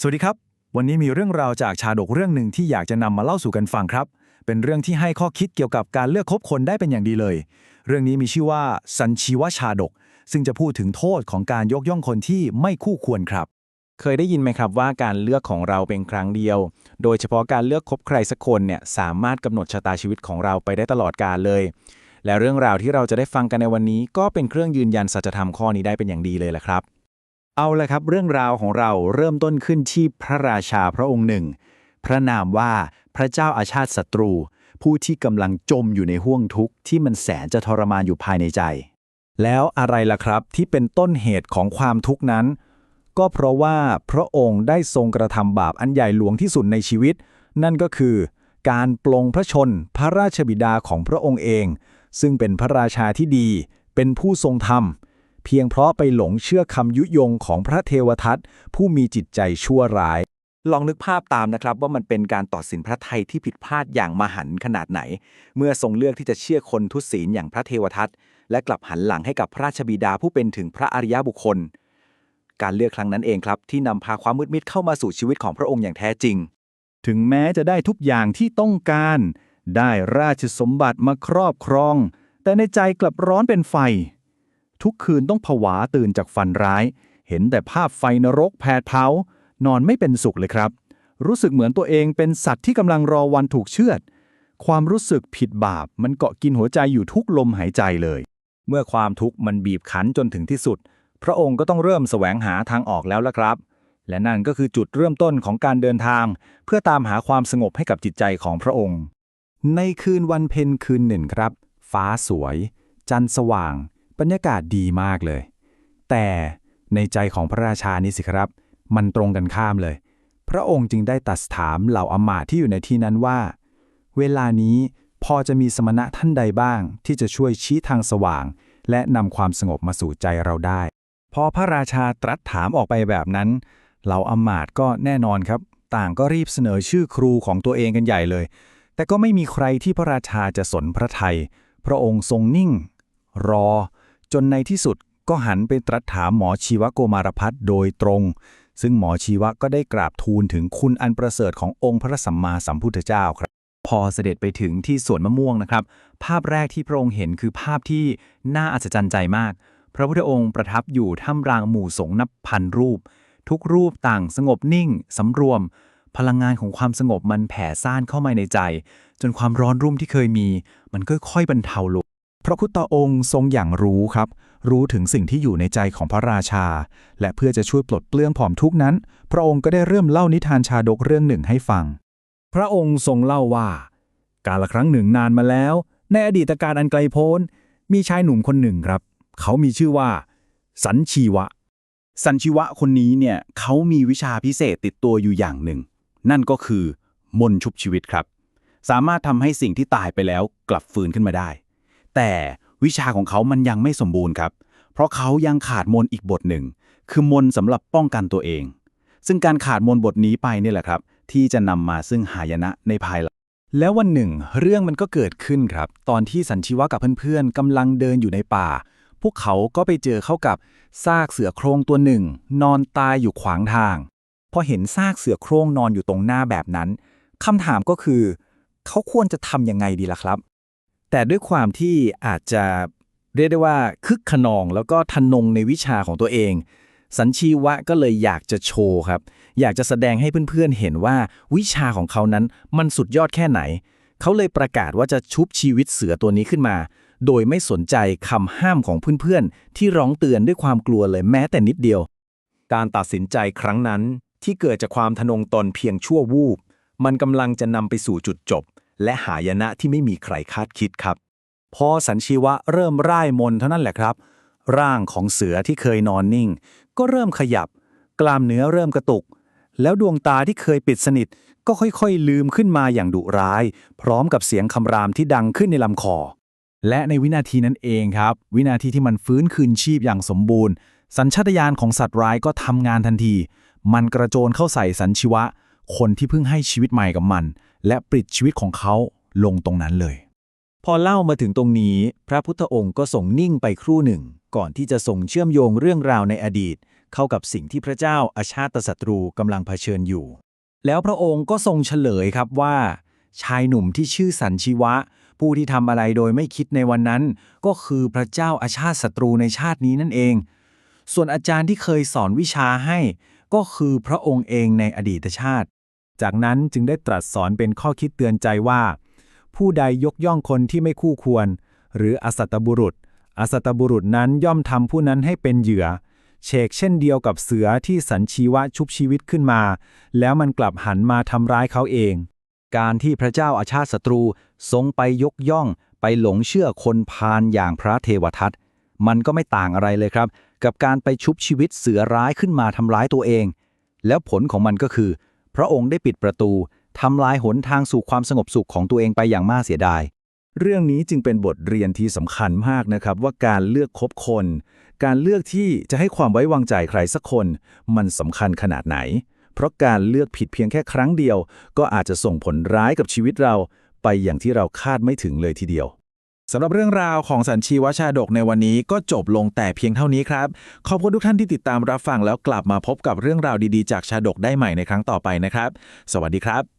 สวัสดีครับ วันนี้มีเรื่องราวจากชาดกเรื่องหนึ่งที่อยากจะนำมาเล่าสู่กันฟังครับ เป็นเรื่องที่ให้ข้อคิดเกี่ยวกับการเลือกคบคนได้เป็นอย่างดีเลย เรื่องนี้มีชื่อว่า สัญชีวชาดก ซึ่งจะพูดถึงโทษของการยกย่องคนที่ไม่คู่ควรครับ เคยได้ยินไหมครับว่าการเลือกของเราเป็นครั้งเดียว โดยเฉพาะการเลือกคบใครสักคนเนี่ยสามารถกำหนดชะตาชีวิตของเราไปได้ตลอดกาลเลย และเรื่องราวที่เราจะได้ฟังกันในวันนี้ ก็เป็นเครื่องยืนยันสัจธรรมข้อนี้ได้เป็นอย่างดีเลยแหละครับ เอาละครับ เรื่องราวของเราเริ่มต้นขึ้นที่พระราชาพระองค์หนึ่ง พระนามว่าพระเจ้าอาชาติศัตรู ผู้ที่กำลังจมอยู่ในห้วงทุกข์ที่มันแสนจะทรมานอยู่ภายในใจ แล้วอะไรล่ะครับที่เป็นต้นเหตุของความทุกข์นั้น ก็เพราะว่าพระองค์ได้ทรงกระทำบาปอันใหญ่หลวงที่สุดในชีวิต นั่นก็คือการปลงพระชนพระราชบิดาของพระองค์เอง ซึ่งเป็นพระราชาที่ดี เป็นผู้ทรงธรรม เพียงเพราะไปหลงเชื่อคำยุยงของพระเทวทัตผู้มีจิตใจชั่วร้าย ลองนึกภาพตามนะครับว่ามันเป็นการตัดสินพระไทยที่ผิดพลาดอย่างมหันขนาดไหน เมื่อทรงเลือกที่จะเชื่อคนทุศีลอย่างพระเทวทัตและกลับหันหลังให้กับพระราชบิดาผู้เป็นถึงพระอริยบุคคล การเลือกครั้งนั้นเองครับที่นำพาความมืดมิดเข้ามาสู่ชีวิตของพระองค์อย่างแท้จริง ถึงแม้จะได้ทุกอย่างที่ต้องการ ได้ราชสมบัติมาครอบครอง แต่ในใจกลับร้อนเป็นไฟ ทุกคืนต้องผวาตื่นจากฝันร้าย เห็นแต่ภาพไฟนรกแผดเผานอนไม่เป็นสุขเลยครับ รู้สึกเหมือนตัวเองเป็นสัตว์ที่กำลังรอวันถูกเชือด ความรู้สึกผิดบาป มันเกาะกินหัวใจอยู่ทุกลมหายใจเลย เมื่อความทุกข์มันบีบคั้นจนถึงที่สุด พระองค์ก็ต้องเริ่มแสวงหาทางออกแล้วละครับ และนั่นก็คือจุดเริ่มต้นของการเดินทาง เพื่อตามหาความสงบให้กับจิตใจของพระองค์ ในคืนวันเพ็ญคืนหนึ่งครับ ฟ้าสวย จันทร์สว่าง บรรยากาศดีมากเลย แต่ในใจของพระราชานี่สิครับ มันตรงกันข้ามเลย พระองค์จึงได้ตรัสถามเหล่าอมาตที่อยู่ในที่นั้นว่า เวลานี้พอจะมีสมณะท่านใดบ้าง ที่จะช่วยชี้ทางสว่าง และนำความสงบมาสู่ใจเราได้ พอพระราชาตรัสถามออกไปแบบนั้น เหล่าอมาตก็แน่นอนครับ ต่างก็รีบเสนอชื่อครูของตัวเองกันใหญ่เลย แต่ก็ไม่มีใครที่พระราชาจะสนพระไทย พระองค์ทรงนิ่ง รอ นในที่สุดก็หันไปตรัสถามหมอชีวโกมารพัฒน์โดยตรง ซึ่งหมอชีวะก็ได้กราบทูลถึงคุณอันประเสริฐขององค์พระสัมมาสัมพุทธเจ้าครับ พอเสด็จไปถึงที่สวนมะม่วงนะครับ ภาพแรกที่พระองค์เห็นคือภาพที่น่าอัศจรรย์ใจมาก พระพุทธองค์ประทับอยู่ท่ามกลางหมู่สงฆ์นับพันรูป ทุกรูปต่างสงบนิ่งสำรวม พลังงานของความสงบมันแผ่ซ่านเข้ามาในใจ จนความร้อนรุ่มที่เคยมี มันค่อยๆบรรเทาลง พระพุทธองค์ทรงอย่างรู้ครับ รู้ถึงสิ่งที่อยู่ในใจของพระราชา และเพื่อจะช่วยปลดเปลื้องผอมทุกนั้น พระองค์ก็ได้เริ่มเล่านิทานชาดกเรื่องหนึ่งให้ฟัง พระองค์ทรงเล่าว่า กาลครั้งหนึ่งนานมาแล้ว ในอดีตการอันไกลโพ้น มีชายหนุ่มคนหนึ่งครับ เขามีชื่อว่า สันชีวะ สันชีวะคนนี้เนี่ยเขามีวิชาพิเศษติดตัวอยู่อย่างหนึ่ง นั่นก็คือ มนชุบชีวิตครับ สามารถทำให้สิ่งที่ตายไปแล้วกลับฟื้นขึ้นมาได้ แต่วิชาของเขามันยังไม่สมบูรณ์ครับ เพราะเขายังขาดมนอีกบทหนึ่ง คือมนสำหรับป้องกันตัวเอง ซึ่งการขาดมนบทนี้ไปนี่แหละครับ ที่จะนำมาซึ่งหายนะในภายหลังแล้ววันหนึ่ง เรื่องมันก็เกิดขึ้นครับ ตอนที่สันชิวะกับเพื่อนๆกำลังเดินอยู่ในป่า พวกเขาก็ไปเจอเข้ากับซากเสือโครงตัวหนึ่ง นอนตายอยู่ขวางทาง พอเห็นซากเสือโครงนอนอยู่ตรงหน้าแบบนั้นคำถามก็คือ เขาควรจะทำยังไงดีล่ะครับ แต่ด้วยความที่อาจจะเรียกได้ว่าคึกขนองแล้วก็ทนงในวิชาของตัวเอง สัญชีวะก็เลยอยากจะโชว์ครับ อยากจะแสดงให้เพื่อนๆเห็นว่าวิชาของเขานั้นมันสุดยอดแค่ไหน เขาเลยประกาศว่าจะชุบชีวิตเสือตัวนี้ขึ้นมา โดยไม่สนใจคำห้ามของเพื่อนๆ ที่ร้องเตือนด้วยความกลัวเลยแม้แต่นิดเดียว การตัดสินใจครั้งนั้นที่เกิดจากความทนงตนเพียงชั่ววูบ มันกำลังจะนำไปสู่จุดจบ และหายนะที่ไม่มีใครคาดคิดครับ พอสันชีวะเริ่มร่ายมนเท่านั้นแหละครับ ร่างของเสือที่เคยนอนนิ่ง ก็เริ่มขยับ กล้ามเนื้อเริ่มกระตุก แล้วดวงตาที่เคยปิดสนิท ก็ค่อยๆ ลืมขึ้นมาอย่างดุร้าย พร้อมกับเสียงคำรามที่ดังขึ้นในลำคอ และในวินาทีนั้นเองครับ วินาทีที่มันฟื้นคืนชีพอย่างสมบูรณ์ สัญชาตญาณของสัตว์ร้ายก็ทำงานทันที มันกระโจนเข้าใส่สันชีวะ คนที่เพิ่งให้ชีวิตใหม่กับมัน และปลิดชีวิตของเขาลงตรงนั้นเลย พอเล่ามาถึงตรงนี้ พระพุทธองค์ก็ทรงนิ่งไปครู่หนึ่ง ก่อนที่จะส่งเชื่อมโยงเรื่องราวในอดีต เข้ากับสิ่งที่พระเจ้าอาชาติศัตรูกำลังเผชิญอยู่ แล้วพระองค์ก็ทรงเฉลยครับว่า ชายหนุ่มที่ชื่อสันชีวะ ผู้ที่ทำอะไรโดยไม่คิดในวันนั้น ก็คือพระเจ้าอาชาติศัตรูในชาตินี้นั่นเอง ส่วนอาจารย์ที่เคยสอนวิชาให้ก็คือพระองค์เองในอดีตชาติ จากนั้นจึงได้ตรัสสอนเป็นข้อคิดเตือนใจว่า ผู้ใดยกย่องคนที่ไม่คู่ควร หรืออสัตบุรุษ อสัตตบุรุษนั้นย่อมทำผู้นั้นให้เป็นเหยื่อเชกเช่นเดียวกับเสือที่สันชีวะชุบชีวิตขึ้นมา แล้วมันกลับหันมาทำร้ายเขาเอง การที่พระเจ้าอาชาติศัตรูทรงไปยกย่องไปหลงเชื่อคนพาลอย่างพระเทวทัตมันก็ไม่ต่างอะไรเลยครับ กับการไปชุบชีวิตเสือร้ายขึ้นมาทำร้ายตัวเอง แล้วผลของมันก็คือ พระองค์ได้ปิดประตูทำลายหนทางสู่ความสงบสุขของตัวเองไปอย่างมากเสียดาย เรื่องนี้จึงเป็นบทเรียนที่สำคัญมากนะครับว่าการเลือกคบคน การเลือกที่จะให้ความไว้วางใจใครสักคน มันสำคัญขนาดไหน เพราะการเลือกผิดเพียงแค่ครั้งเดียว ก็อาจจะส่งผลร้ายกับชีวิตเรา ไปอย่างที่เราคาดไม่ถึงเลยทีเดียว สำหรับเรื่องราวของสันชีวชาดกในวันนี้ก็จบลงแต่เพียงเท่านี้ครับ ขอบคุณทุกท่านที่ติดตามรับฟังแล้วกลับมาพบกับเรื่องราวดีๆ จากชาดกได้ใหม่ในครั้งต่อไปนะครับ สวัสดีครับ